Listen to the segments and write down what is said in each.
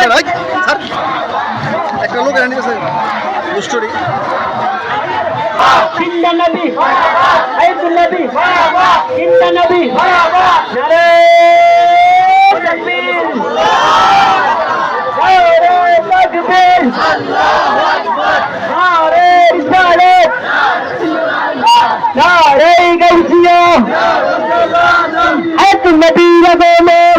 Sir sir. একটা লোক এনে গেছে। দুষ্টরি জিন্দা নবী আইদুল নবী জিন্দা নবী নারে তাকবীর। নারে তাকবীর। নারে রিসালাত নারে গাউসিয়া। আইদুল নবী জিন্দা নবী আগমন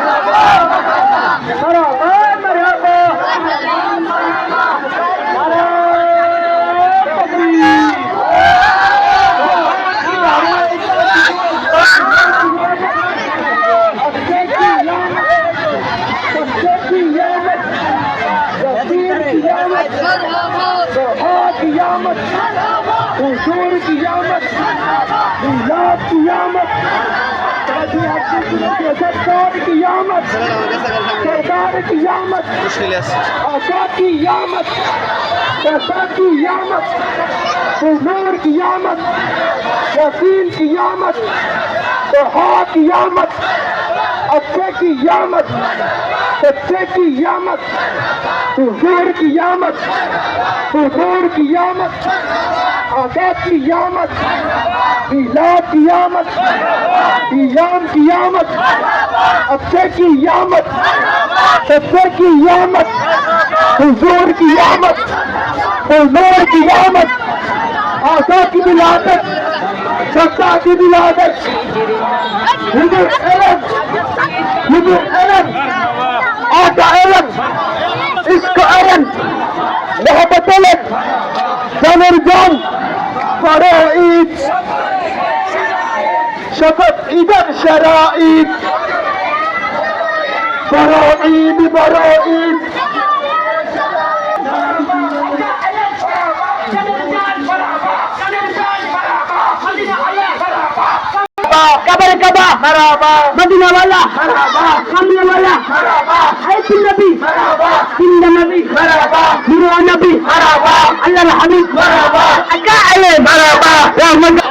قیامت حضور قیامت میلاد قیامت سرکار قیامت سرکار قیامت آقا قیامت پیسہ قیامت حضور قیامت یقین قیامت تو قیامت اچھے قیامت سچے کی یامت حضور کی یامت حضور کی یامت آزاد کی یامت ایلاد کی یامت ایام کی یامت اچھے کی یامت سچے کی یامت حضور کی یامت حضور کی یامت آزاد کی بلادت سچا کی بلادت حضور علم حضور علم তোলেন জনের জন করে ঈদ। শপথ ঈদের সেরা ঈদ। বড় ঈদ বড় ঈদ। কাবার কাবা মারাবা। ولا مرحبا. حمل ولا مرحبا. حيث النبي. مرحبا. سن النبي. مرحبا. نور النبي مرحبا. الله الحميد. مرحبا. أكا عليه. مرحبا. يا مجد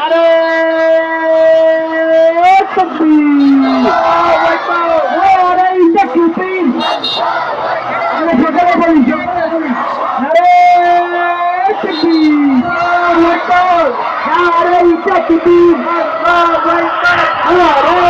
تكبير الله يا الله اكبر